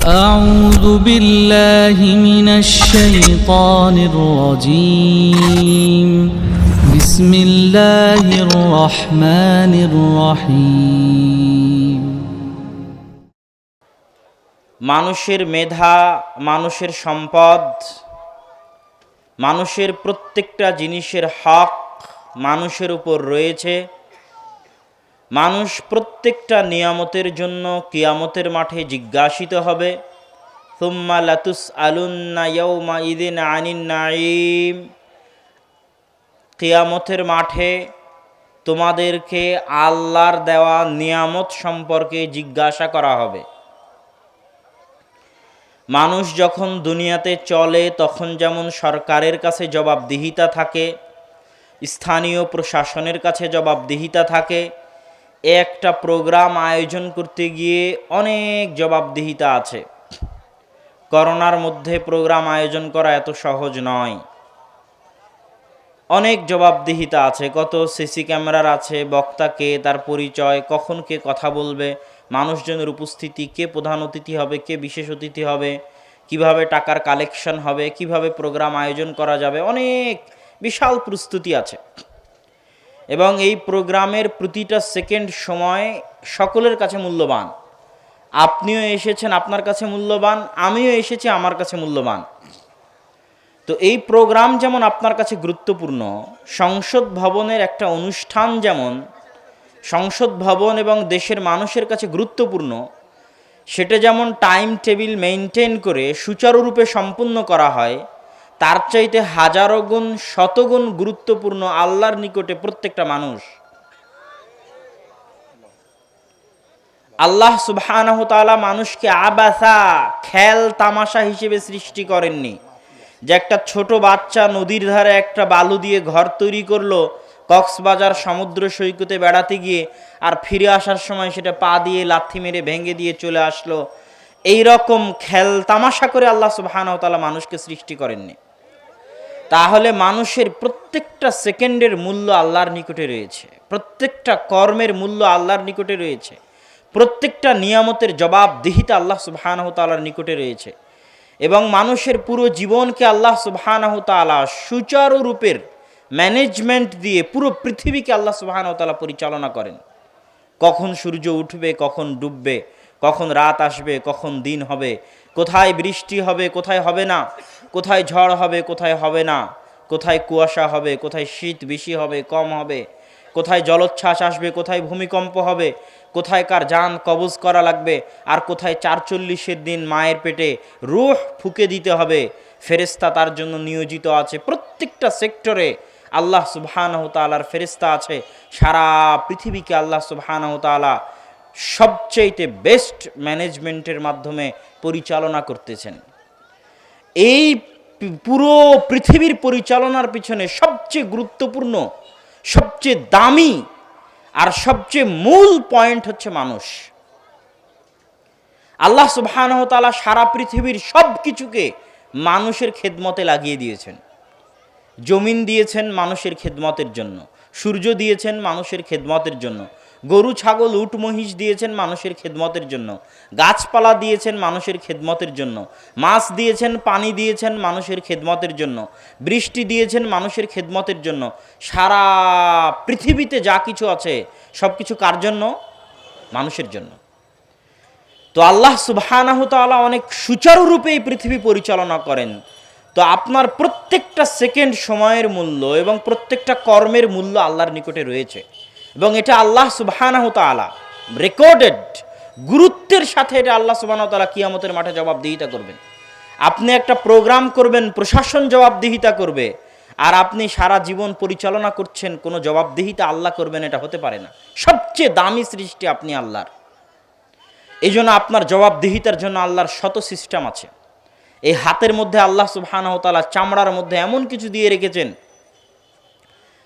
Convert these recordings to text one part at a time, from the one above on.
أعوذ بالله من الشيطان الرجيم بسم الله الرحمن الرحيم মানুষের মেধা মানুষের সম্পদ মানুষের প্রত্যেকটা জিনিসের হক মানুষের উপর রয়েছে মানুষ প্রত্যেকটা নিয়ামতের জন্য কিয়ামতের মাঠে জিজ্ঞাসিত হবে, সুম্মা লাতুস আলুন্না ইয়ৌমা ইদিন আনিন নাইম কিয়ামতের মাঠে তোমাদেরকে আল্লাহর দেওয়া নিয়ামত সম্পর্কে জিজ্ঞাসা করা হবে। মানুষ যখন দুনিয়াতে চলে, তখন যেমন সরকারের কাছে জবাবদিহিতা থাকে, স্থানীয় প্রশাসনের কাছে জবাবদিহিতা থাকে একটা প্রোগ্রাম আয়োজন করতে গিয়ে অনেক জবাবদিহিতা আছে। করোনার মধ্যে প্রোগ্রাম আয়োজন করা এত সহজ নয়। অনেক জবাবদিহিতা আছে, কত সিসি ক্যামেরার আছে বক্তাকে তার পরিচয়, কখন কে কথা বলবে, মানুষজনের উপস্থিতি, কে প্রধান অতিথি হবে, কে বিশেষ অতিথি হবে, কীভাবে টাকার কালেকশন হবে, কীভাবে প্রোগ্রাম আয়োজন করা যাবে, অনেক বিশাল প্রস্তুতি আছে। এবং এই প্রোগ্রামের প্রতিটা সেকেন্ড সময় সকলের কাছে মূল্যবান। আপনিও এসেছেন আপনার কাছে মূল্যবান, আমিও এসেছি আমার কাছে মূল্যবান। তো এই প্রোগ্রাম যেমন আপনার কাছে গুরুত্বপূর্ণ, সংসদ ভবনের একটা অনুষ্ঠান যেমন, সংসদ ভবন এবং দেশের মানুষের কাছে গুরুত্বপূর্ণ, সেটা যেমন টাইম টেবিল মেনটেন করে সুচারুরূপে সম্পূর্ণ করা হয় তার চাইতে হাজারো গুণ শতগুণ গুরুত্বপূর্ণ আল্লাহর নিকটে প্রত্যেকটা মানুষ। আল্লাহ তাআলা মানুষকে আবাসা, খেল, তামাশা হিসেবে সৃষ্টি করেননি। যে একটা ছোট বাচ্চা নদীর ধারে একটা বালু দিয়ে ঘর তৈরি করল, কক্সবাজার সমুদ্র সৈকতে বেড়াতে গিয়ে আর ফিরে আসার সময় সেটা পা দিয়ে লাথি মেরে ভেঙে দিয়ে চলে আসলো। এই রকম খেল, তামাশা করে আল্লাহ তাআলা মানুষকে সৃষ্টি করেননি। তাহলে মানুষের প্রত্যেকটা সেকেন্ডের মূল্য আল্লাহর নিকটে রয়েছে। প্রত্যেকটা কর্মের মূল্য আল্লাহর নিকটে রয়েছে। প্রত্যেকটা নিয়ামতের জবাবদিহিতা আল্লাহ সুবহানাহু তাআলার নিকটে রয়েছে। এবং মানুষের পুরো জীবনকে আল্লাহ সুবহানাহু তাআলা সুচারুরূপের ম্যানেজমেন্ট দিয়ে পুরো পৃথিবীকে আল্লাহ সুবহানাহু তাআলা পরিচালনা করেন। কখন সূর্য উঠবে, কখন ডুববে, কখন রাত আসবে, কখন দিন হবে, কোথায় বৃষ্টি হবে, কোথায় হবে না কোথায় ঝড় হবে, কোথায় হবে না? কোথায় কুয়াশা হবে, কোথায় শীত বেশি হবে, কম হবে? কোথায় জলোচ্ছ্বাস আসবে, কোথায় ভূমিকম্প হবে? কোথায় কার যান কবজ করা লাগবে? আর কোথায় চারচল্লিশের দিন মায়ের পেটে রুহ ফুকে দিতে হবে? ফেরেস্তা তার জন্য নিয়োজিত আছে প্রত্যেকটা সেক্টরে। আল্লাহ সুবহানাহু তাআলার ফেরেস্তা আছে। সারা পৃথিবীকে আল্লাহ সুবহানাহু তাআলা সবচেয়েতে বেস্ট ম্যানেজমেন্টের মাধ্যমে পরিচালনা করতেছেন। এই পুরো পৃথিবীর পরিচালনার পিছনে সবচেয়ে গুরুত্বপূর্ণ, সবচেয়ে দামি আর সবচেয়ে মূল পয়েন্ট হচ্ছে মানুষ। আল্লাহ সুবহানাহ তাআলা সারা পৃথিবীর সব কিছুকে মানুষের খেদমতে লাগিয়ে দিয়েছেন। জমিন দিয়েছেন মানুষের খেদমতের জন্য, সূর্য দিয়েছেন মানুষের খেদমতের জন্য গরু, ছাগল, উট, মহিষ দিয়েছেন মানুষের খেদমতের জন্য। গাছপালা দিয়েছেন মানুষের খেদমতের জন্য। মাছ দিয়েছেন, পানি দিয়েছেন মানুষের খেদমতের জন্য। বৃষ্টি দিয়েছেন মানুষের খেদমতের জন্য। সারা পৃথিবীতে যা কিছু আছে সব কিছু কার জন্য? মানুষের জন্য। তো আল্লাহ সুবহানাহ তাআলা অনেক সুচারুরূপে এই পৃথিবী পরিচালনা করেন। তো আপনার প্রত্যেকটা সেকেন্ড সময়ের মূল্য এবং প্রত্যেকটা কর্মের মূল্য আল্লাহর নিকটে রয়েছে। এবং এটা আল্লাহ তাআলা রেকর্ডেড গুরুত্বের সাথে এটা আল্লাহ সুবহানাহু তাআলা কিয়ামতের মাঠে জবাবদিহিতা করবেন। আপনি একটা প্রোগ্রাম করবেন, প্রশাসন জবাবদিহিতা করবে, আর আপনি সারা জীবন পরিচালনা করছেন, কোনো জবাবদিহিতা আল্লাহ করবেন, এটা হতে পারে না। সবচেয়ে দামি সৃষ্টি আপনি আল্লাহর। এই জন্য আপনার জবাবদিহিতার জন্য আল্লাহর শত সিস্টেম আছে। এই হাতের মধ্যে আল্লাহ তাআলা চামড়ার মধ্যে এমন কিছু দিয়ে রেখেছেন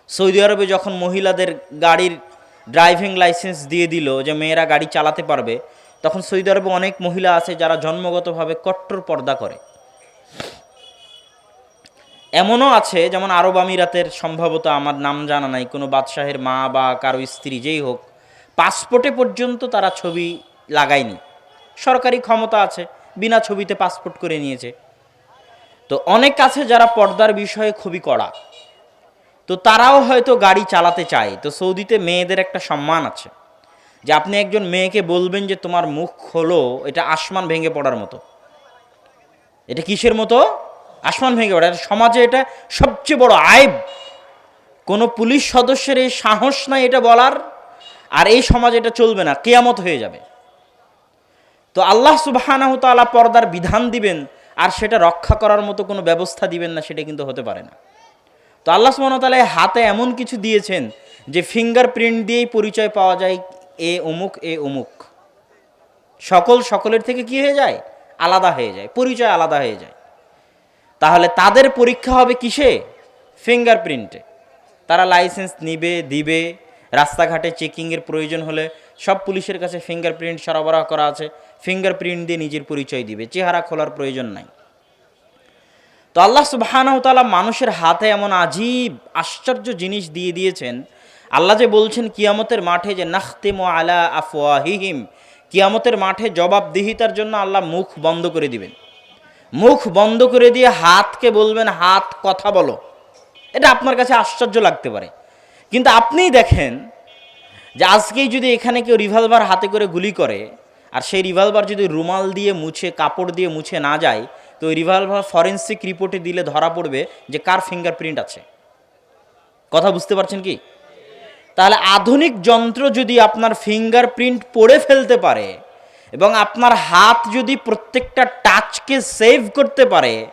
সৌদি আরবে যখন মহিলাদের গাড়ির ড্রাইভিং লাইসেন্স দিয়ে দিল যে মেয়েরা গাড়ি চালাতে পারবে, তখন সৌদি আরবে অনেক মহিলা আছে যারা জন্মগতভাবে কট্টর পর্দা করে। এমনও আছে, যেমন আরব আমিরাতের সম্ভবত আমার নাম জানা নাই, কোনো বাদশাহের মা বা কারও স্ত্রী যেই হোক, পাসপোর্টে পর্যন্ত তারা ছবি লাগায়নি। সরকারি ক্ষমতা আছে, বিনা ছবিতে পাসপোর্ট করে নিয়েছে। তো অনেক আছে যারা পর্দার বিষয়ে খুবই কড়া। তো তারাও হয়তো গাড়ি চালাতে চায়। তো সৌদিতে মেয়েদের একটা সম্মান আছে। যে আপনি একজন মেয়েকে বলবেন যে তোমার মুখ হলো এটা আসমান ভেঙে পড়ার মতো। এটা কিসের মতো? আসমান ভেঙে পড়ে। সমাজে এটা সবচেয়ে বড় আইব। কোনো পুলিশ সদস্যের এই সাহস নাই এটা বলার, আর এই সমাজে এটা চলবে না। কেয়ামত হয়ে যাবে। তো আল্লাহ সুবাহানাহ তাআলা পর্দার বিধান দিবেন, আর সেটা রক্ষা করার মতো কোনো ব্যবস্থা দিবেন না, সেটা কিন্তু হতে পারে না। তো আল্লাহ তাআলা হাতে এমন কিছু দিয়েছেন যে ফিঙ্গার প্রিন্ট দিয়েই পরিচয় পাওয়া যায় এ অমুক এ অমুক। সকল সকলের থেকে কি হয়ে যায়? আলাদা হয়ে যায়, পরিচয় আলাদা হয়ে যায়। তাহলে তাদের পরীক্ষা হবে কিসে? ফিঙ্গার প্রিন্টে তারা লাইসেন্স নিবে, দিবে, রাস্তাঘাটে চেকিংয়ের প্রয়োজন হলে সব পুলিশের কাছে ফিঙ্গারপ্রিন্ট সরবরাহ করা আছে। ফিঙ্গারপ্রিন্ট দিয়ে নিজের পরিচয় দিবে, চেহারা খোলার প্রয়োজন নাই। তো আল্লাহ সুবহানাহু তাআলা মানুষের হাতে এমন আজীব, আশ্চর্য জিনিস দিয়ে দিয়েছেন। আল্লাহ যে বলছেন, কিয়ামতের মাঠে যে নাখতেমু আলা আফওয়াহিহিম, কিয়ামতের মাঠে জবাবদিহিতার জন্য আল্লাহ মুখ বন্ধ করে দিবেন। মুখ বন্ধ করে দিয়ে হাতকে বলবেন, হাত কথা বলো। এটা আপনার কাছে আশ্চর্য লাগতে পারে। কিন্তু আপনিই দেখেন যে আজকেই যদি এখানে কেউ রিভলভার হাতে করে গুলি করে, আর সেই রিভলভার যদি রুমাল দিয়ে মুছে, কাপড় দিয়ে মুছে না যায় তো ওই রিভলভার ফরেন্সিক রিপোর্টে দিলে ধরা পড়বে যে কার ফিঙ্গারপ্রিন্ট আছে। কথা বুঝতে পারছেন কি? তাহলে আধুনিক যন্ত্র যদি আপনার ফিঙ্গারপ্রিন্ট পড়ে ফেলতে পারে এবং আপনার হাত যদি প্রত্যেকটা টাচকে সেভ করতে পারে